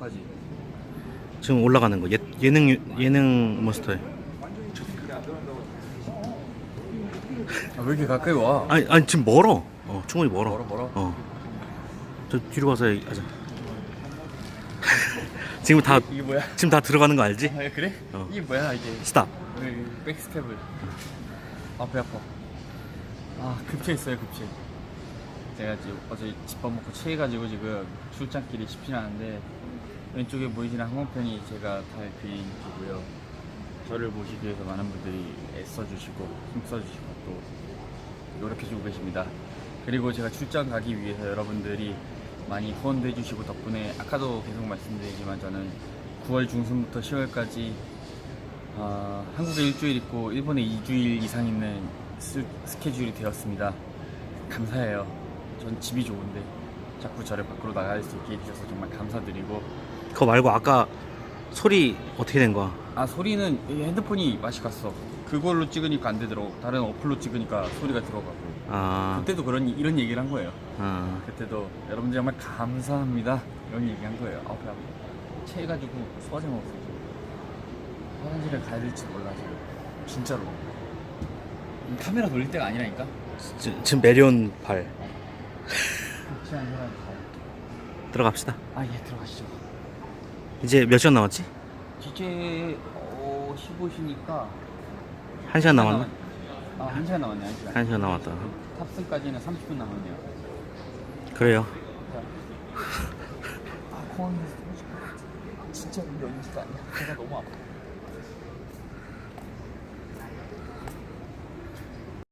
행복하지. 지금 올라가는 거 예, 예능 유- 예능 몬스터에 아, 왜 이렇게 가까이 와? 아니 아니 지금 멀어 어 충분히 멀어 멀어, 멀어? 어저 뒤로 가서 얘기하자 지금 다 이게 뭐야? 지금 다 들어가는 거 알지? 아 그래? 어. 이게 뭐야 이게? 스탑 왜 백스텝을? 아배 아파. 아 급체했어요 급체. 제가 지금 어제 집밥 먹고 체해가지고 지금 출장길이 쉽진 않은데 왼쪽에 보이시는 항공편이 제가 탈 비행기고요. 저를 모시기 위해서 많은 분들이 애써주시고 힘써주시고 또 노력해주고 계십니다. 그리고 제가 출장 가기 위해서 여러분들이 많이 후원도 해주시고 덕분에 아까도 계속 말씀드리지만 저는 9월 중순부터 10월까지 아, 한국에 일주일 있고 일본에 2주일 이상 있는 스, 스케줄이 되었습니다. 감사해요. 전 집이 좋은데 자꾸 저를 밖으로 나갈 수 있게 해주셔서 정말 감사드리고 그거 말고 아까 소리 어떻게 된 거야? 아 소리는 이 핸드폰이 맛이 갔어. 그걸로 찍으니까 안 되더라고. 다른 어플로 찍으니까 소리가 들어가고. 아, 그때도 그런 이- 이런 얘기를 한 거예요. 아 그때도 여러분들 정말 감사합니다. 이런 얘기한 거예요. 아배 아파. 체해가지고 소화제 먹었어요. 화장실에 가야 될지 몰라 지금. 진짜로. 이 카메라 돌릴 때가 아니라니까. 지, 지금 내려온 발 가요. 들어갑시다 아예 들어가시죠. 이제 몇 시간 남았지? 이제 어 15시니까 한 시간 남았나? 아한 시간 남았네 한 시간. 한 시간 남았다 탑승까지는 30분 남았네요. 그래요 아 같아. 진짜 연기가 아니야. 배가 너무 아파.